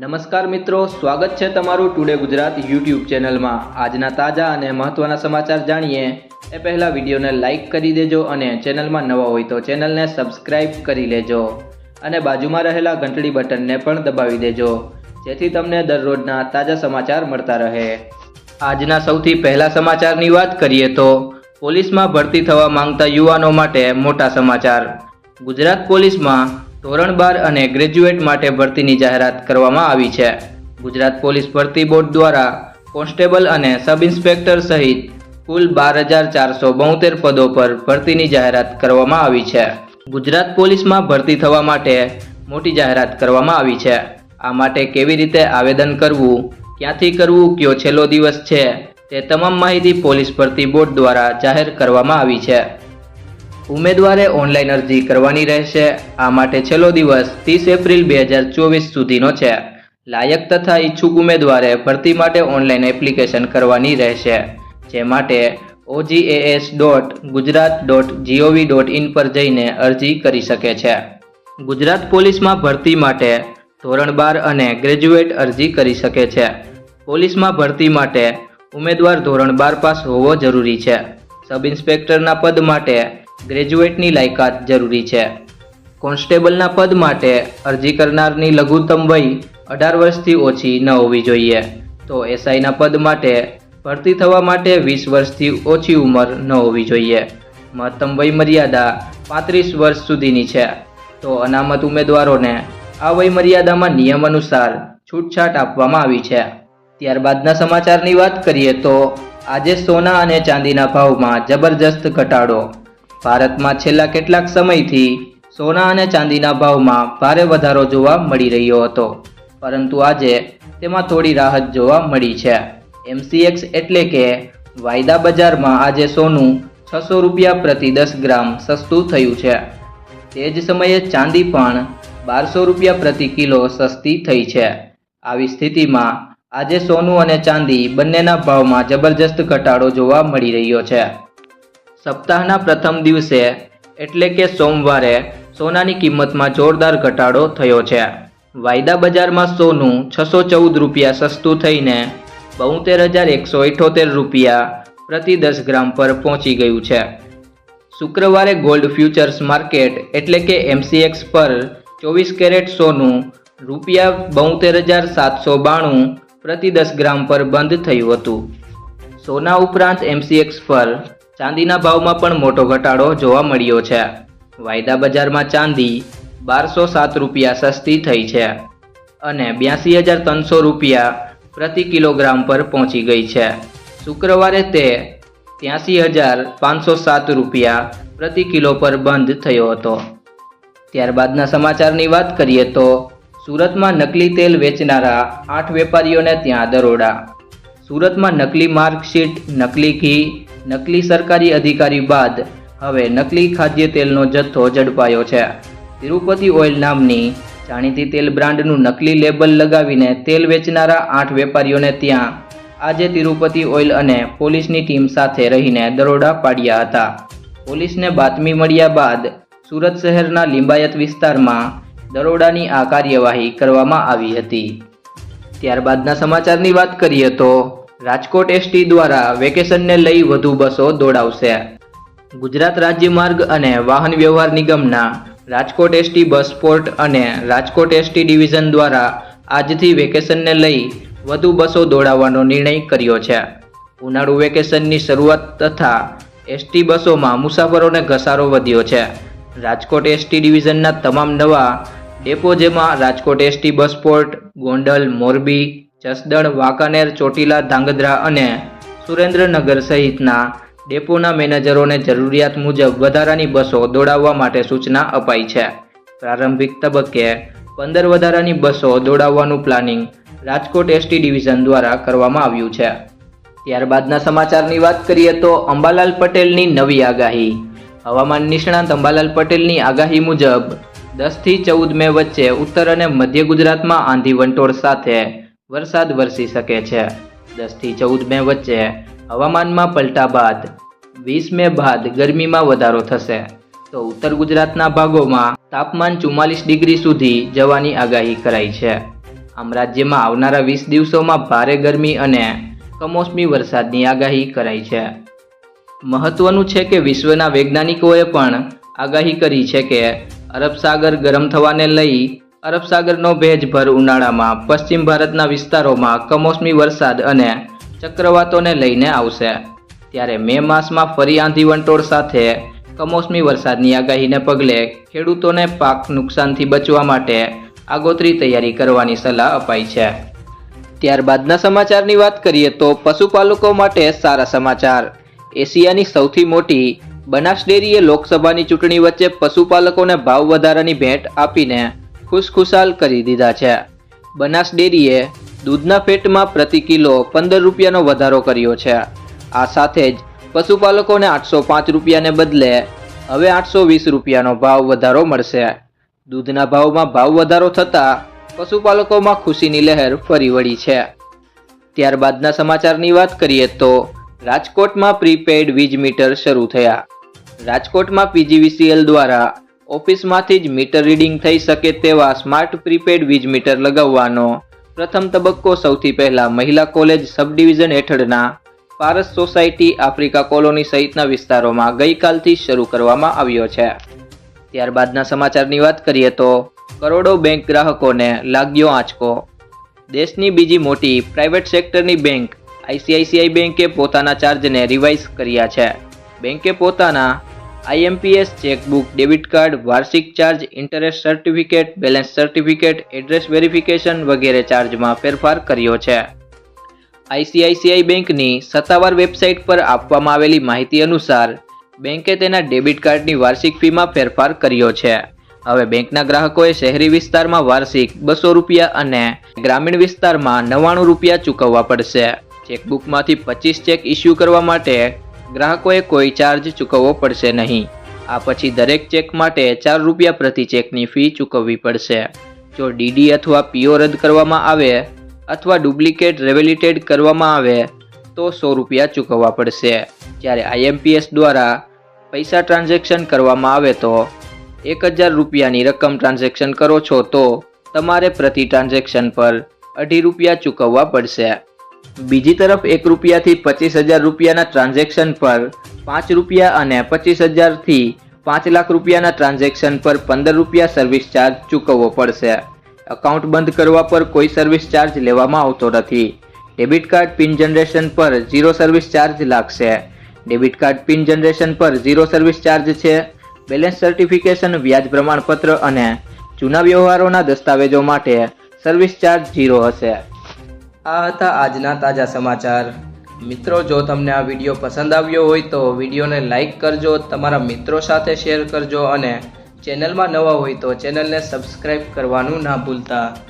નમસ્કાર મિત્રો, સ્વાગત છે તમારું ટુડે ગુજરાત યુટ્યુબ ચેનલમાં. આજના તાજા અને મહત્વના સમાચાર જાણીએ. એ પહેલાં વિડીયોને લાઇક કરી દેજો અને ચેનલમાં નવા હોય તો ચેનલને સબસ્ક્રાઇબ કરી લેજો. અને બાજુમાં રહેલા ઘંટડી બટનને પણ દબાવી દેજો, જેથી તમને દરરોજના તાજા સમાચાર મળતા રહે. આજના સૌથી પહેલા સમાચારની વાત કરીએ તો, પોલીસમાં ભરતી થવા માંગતા યુવાનો માટે મોટા સમાચાર. ગુજરાત પોલીસમાં ધોરણ બાર અને ગ્રેજ્યુએટ માટે ભરતીની જાહેરાત કરવામાં આવી છે. ગુજરાત પોલીસ ભરતી બોર્ડ દ્વારા કોન્સ્ટેબલ અને સબ ઇન્સ્પેક્ટર સહિત કુલ બાર હજાર ચારસો બોતેર પદો પર ભરતીની જાહેરાત કરવામાં આવી છે. ગુજરાત પોલીસમાં ભરતી થવા માટે મોટી જાહેરાત કરવામાં આવી છે. આ માટે કેવી રીતે આવેદન કરવું, ક્યાંથી કરવું, કયો છેલ્લો દિવસ છે, તે તમામ માહિતી પોલીસ ભરતી બોર્ડ દ્વારા જાહેર કરવામાં આવી છે. ઉમેદવારે ઓનલાઈન અરજી કરવાની રહેશે. આ માટે છેલ્લો દિવસ ત્રીસ એપ્રિલ બે હજાર ચોવીસ સુધીનો છે. લાયક તથા ઈચ્છુક ઉમેદવારે ભરતી માટે ઓનલાઈન એપ્લિકેશન કરવાની રહેશે. જે માટે OJAS dot Gujarat dot GOV dot in પર જઈને અરજી કરી શકે છે. ગુજરાત પોલીસમાં ભરતી માટે ધોરણ બાર અને ગ્રેજ્યુએટ અરજી કરી શકે છે. પોલીસમાં ભરતી માટે ઉમેદવાર ધોરણ બાર પાસ હોવો જરૂરી છે. સબ ઇન્સ્પેક્ટરના પદ માટે ગ્રેજ્યુએટની લાયકાત જરૂરી છે. કોન્સ્ટેબલના પદ માટે અરજી કરનારની લઘુત્તમ વય અઢાર વર્ષથી ઓછી ન હોવી જોઈએ. તો એસઆઈના પદ માટે ભરતી થવા માટે વીસ વર્ષથી ઓછી ઉંમર ન હોવી જોઈએ. મહત્તમ વય મર્યાદા પાંત્રીસ વર્ષ સુધીની છે. તો અનામત ઉમેદવારોને આ વય મર્યાદામાં નિયમ અનુસાર છૂટછાટ આપવામાં આવી છે. ત્યારબાદના સમાચારની વાત કરીએ તો આજે સોના અને ચાંદીના ભાવમાં જબરજસ્ત ઘટાડો ભારતમાં છેલ્લા કેટલાક સમયથી સોના અને ચાંદીના ભાવમાં ભારે વધારો જોવા મળી રહ્યો હતો. પરંતુ આજે તેમાં થોડી રાહત જોવા મળી છે. એમસીએક્સ એટલે કે વાયદા બજારમાં આજે સોનું છસો રૂપિયા પ્રતિ દસ ગ્રામ સસ્તું થયું છે. તે જ સમયે ચાંદી પણ બારસો રૂપિયા પ્રતિ કિલો સસ્તી થઈ છે. આવી સ્થિતિમાં આજે સોનું અને ચાંદી બંનેના ભાવમાં જબરજસ્ત ઘટાડો જોવા મળી રહ્યો છે. સપ્તાહના પ્રથમ દિવસે, એટલે કે સોમવારે, સોનાની કિંમતમાં જોરદાર ઘટાડો થયો છે. વાયદા બજારમાં સોનું છસો ચૌદ રૂપિયા સસ્તું થઈને બોતેર હજાર એકસો ઇઠોતેર રૂપિયા પ્રતિ દસ ગ્રામ પર પહોંચી ગયું છે. શુક્રવારે ગોલ્ડ ફ્યુચર્સ માર્કેટ, એટલે કે એમસીએક્સ પર ચોવીસ કેરેટ સોનું રૂપિયા બોતેર હજાર સાતસો બાણું પ્રતિ દસ ગ્રામ પર બંધ થયું હતું. સોના ઉપરાંત એમસીએક્સ પર ચાંદીના ભાવમાં પણ મોટો ઘટાડો જોવા મળ્યો છે. વાયદા બજારમાં ચાંદી બારસો સાત રૂપિયા સસ્તી થઈ છે અને બ્યાસી હજાર ત્રણસો રૂપિયા પ્રતિ કિલોગ્રામ પર પહોંચી ગઈ છે. શુક્રવારે તે ત્યાસી હજાર પાંચસો સાત રૂપિયા પ્રતિ કિલો પર બંધ થયો હતો. ત્યારબાદના સમાચારની વાત કરીએ તો સુરતમાં નકલી તેલ વેચનારા આઠ વેપારીઓને ત્યાં દરોડા. સુરતમાં નકલી માર્કશીટ, નકલી ઘી નકલી સરકારી અધિકારી બાદ હવે નકલી ખાદ્ય તેલનો જથ્થો ઝડપાયો છે. તિરુપતિ ઓઇલ નામની જાણીતી તેલ બ્રાન્ડનું નકલી લેબલ લગાવીને તેલ વેચનારા આઠ વેપારીઓને ત્યાં આજે તિરુપતિ ઓઇલ અને પોલીસની ટીમ સાથે રહીને દરોડા પાડ્યા હતા. પોલીસને બાતમી મળ્યા બાદ સુરત શહેરના લિંબાયત વિસ્તારમાં દરોડાની આ કાર્યવાહી કરવામાં આવી હતી. ત્યારબાદના સમાચારની વાત કરીએ તો રાજકોટ એસટી દ્વારા વેકેશનને લઈ વધુ બસો દોડાવશે. ગુજરાત રાજ્ય માર્ગ અને વાહન વ્યવહાર નિગમના રાજકોટ એસટી બસ સ્પોર્ટ અને રાજકોટ એસટી ડિવિઝન દ્વારા આજથી વેકેશનને લઈ વધુ બસો દોડાવવાનો નિર્ણય કર્યો છે. ઉનાળુ વેકેશનની શરૂઆત તથા એસટી બસોમાં મુસાફરોને ઘસારો વધ્યો છે. રાજકોટ એસટી ડિવિઝનના તમામ નવા ડેપો જેમાં Rajkot ST bus sport Gondal, Morbi Jasdan, Wankaner, Chotila, Dhrangadhra અને સુરેન્દ્રનગર સહિતના ડેપોના મેનેજરોને જરૂરિયાત મુજબ વધારાની બસો દોડાવવા માટે સૂચના અપાઈ છે. પ્રારંભિક તબક્કે પંદર વધારાની બસો દોડાવવાનું પ્લાનિંગ રાજકોટ એસટી ડિવિઝન દ્વારા કરવામાં આવ્યું છે. ત્યારબાદના સમાચારની વાત કરીએ તો અંબાલાલ પટેલની નવી આગાહી. હવામાન નિષ્ણાંત અંબાલાલ પટેલની આગાહી મુજબ દસથી ચૌદ મે વચ્ચે ઉત્તર અને મધ્ય ગુજરાતમાં આંધી વંટોળ સાથે વરસાદ વરસી શકે છે. દસથી ચૌદ મે વચ્ચે હવામાનમાં પલટા બાદ વીસ મે બાદ ગરમીમાં વધારો થશે. તો ઉત્તર ગુજરાતના ભાગોમાં તાપમાન ચુમ્માલીસ ડિગ્રી સુધી જવાની આગાહી કરાઈ છે. આમ રાજ્યમાં આવનારા વીસ દિવસોમાં ભારે ગરમી અને કમોસમી વરસાદની આગાહી કરાઈ છે. મહત્વનું છે કે વિશ્વના વૈજ્ઞાનિકોએ પણ આગાહી કરી છે કે અરબ સાગર ગરમ થવાને લઈ અરબ સાગરનો ભેજભર ઉનાળામાં પશ્ચિમ ભારતના વિસ્તારોમાં કમોસમી વરસાદ અને ચક્રવાતોને લઈને આવશે. ત્યારે મે માસમાં ફરી આંધી વંટોળ સાથે કમોસમી વરસાદની આગાહીને પગલે ખેડૂતોને પાક નુકસાનથી બચવા માટે આગોતરી તૈયારી કરવાની સલાહ અપાઈ છે. ત્યારબાદના સમાચારની વાત કરીએ તો પશુપાલકો માટે સારા સમાચાર. એશિયાની સૌથી મોટી બનાસ ડેરીએ લોકસભાની ચૂંટણી વચ્ચે પશુપાલકોને ભાવ વધારાની ભેટ આપીને ખુશખુશાલ કરી દીધા છે. બનાસ ડેરીએ દૂધના ફેટમાં પ્રતિ કિલો પંદર રૂપિયાનો વધારો કર્યો છે. આ સાથે જ પશુપાલકોને આઠસો પાંચ રૂપિયાને બદલે હવે આઠસો વીસ રૂપિયાનો ભાવ વધારો મળશે. દૂધના ભાવમાં ભાવ વધારો થતાં પશુપાલકોમાં ખુશીની લહેર ફરી વળી છે. ત્યારબાદના સમાચારની વાત કરીએ તો રાજકોટમાં પ્રીપેડ વીજ મીટર શરૂ થયા. રાજકોટમાં પીજીવીસીએલ દ્વારા ઓફિસમાંથી જ મીટર રીડિંગ થઈ શકે તેવા સ્માર્ટ પ્રીપેડ વીજ મીટર લગાવવાનો. પ્રથમ તબક્કો સૌથી પહેલા મહિલા કોલેજ સબ ડિવિઝન હેઠળના પારસ સોસાયટી આફ્રિકા કોલોની સહિતના વિસ્તારોમાં ગઈકાલથી શરૂ કરવામાં આવ્યો છે. ત્યારબાદના સમાચારની વાત કરીએ તો કરોડો બેંક ગ્રાહકોને લાગ્યો આંચકો. દેશની બીજી મોટી પ્રાઇવેટ સેક્ટરની બેંક આઈસીઆઈસીઆઈ બેંકે પોતાના ચાર્જને રિવાઇઝ કર્યા છે. બેંકે પોતાના આઈએમપીએસ, ચેકબુક, ડેબિટ કાર્ડ, વાર્ષિક charge, interest certificate, balance certificate, address verification વગેરે ચાર્જમાં ફેરફાર કર્યો છે. આઈસીઆઈસીઆઈ બેંકની સત્તાવાર વેબસાઇટ પર આપવામાં આવેલી માહિતી અનુસાર, બેંકે તેના ડેબિટ કાર્ડની વાર્ષિક ફીમાં ફેરફાર કર્યો છે. હવે બેંકના ગ્રાહકોએ શહેરી વિસ્તારમાં વાર્ષિક બસો રૂપિયા અને ગ્રામીણ વિસ્તારમાં નવ્વાણું રૂપિયા ચૂકવવા પડશે. ચેકબુકમાંથી પચીસ ચેક ઇસ્યુ કરવા માટે ગ્રાહકોએ કોઈ ચાર્જ ચૂકવવો પડશે નહીં. આ પછી દરેક ચેક માટે ચાર રૂપિયા પ્રતિ ચેકની ફી ચૂકવવી પડશે. જો ડીડી અથવા પીઓ રદ કરવામાં આવે અથવા ડુપ્લિકેટ રેવેલિટેડ કરવામાં આવે, તો સો રૂપિયા ચૂકવવા પડશે. જ્યારે આઈએમપીએસ દ્વારા પૈસા ટ્રાન્ઝેક્શન કરવામાં આવે તો એક હજાર રૂપિયાની રકમ ટ્રાન્ઝેક્શન કરો છો તો તમારે પ્રતિ ટ્રાન્ઝેક્શન પર અઢી રૂપિયા ચૂકવવા પડશે. બીજી તરફ એક રૂપિયાથી પચીસ હજાર રૂપિયાના ટ્રાન્ઝેક્શન પર પાંચ રૂપિયા અને પચીસ હજારથી પાંચ લાખ રૂપિયાના ટ્રાન્ઝેક્શન પર પંદર રૂપિયા સર્વિસ ચાર્જ ચૂકવવો પડશે. એકાઉન્ટ બંધ કરવા પર કોઈ સર્વિસ ચાર્જ લેવામાં આવતો નથી. ડેબિટ કાર્ડ પિન જનરેશન પર ઝીરો સર્વિસ ચાર્જ લાગશે. ડેબિટ કાર્ડ પિન જનરેશન પર ઝીરો સર્વિસ ચાર્જ છે. બેલેન્સ સર્ટિફિકેશન, વ્યાજ પ્રમાણપત્ર અને જૂના વ્યવહારોના દસ્તાવેજો માટે સર્વિસ ચાર્જ ઝીરો હશે. આ હતા આજના તાજા સમાચાર. મિત્રો, જો તમને આ વીડિયો પસંદ આવ્યો હોય તો વિડીયોને લાઇક કરજો, તમારા મિત્રો સાથે શેર કરજો અને ચેનલમાં નવા હોય તો ચેનલને સબસ્ક્રાઈબ કરવાનું ના ભૂલતા.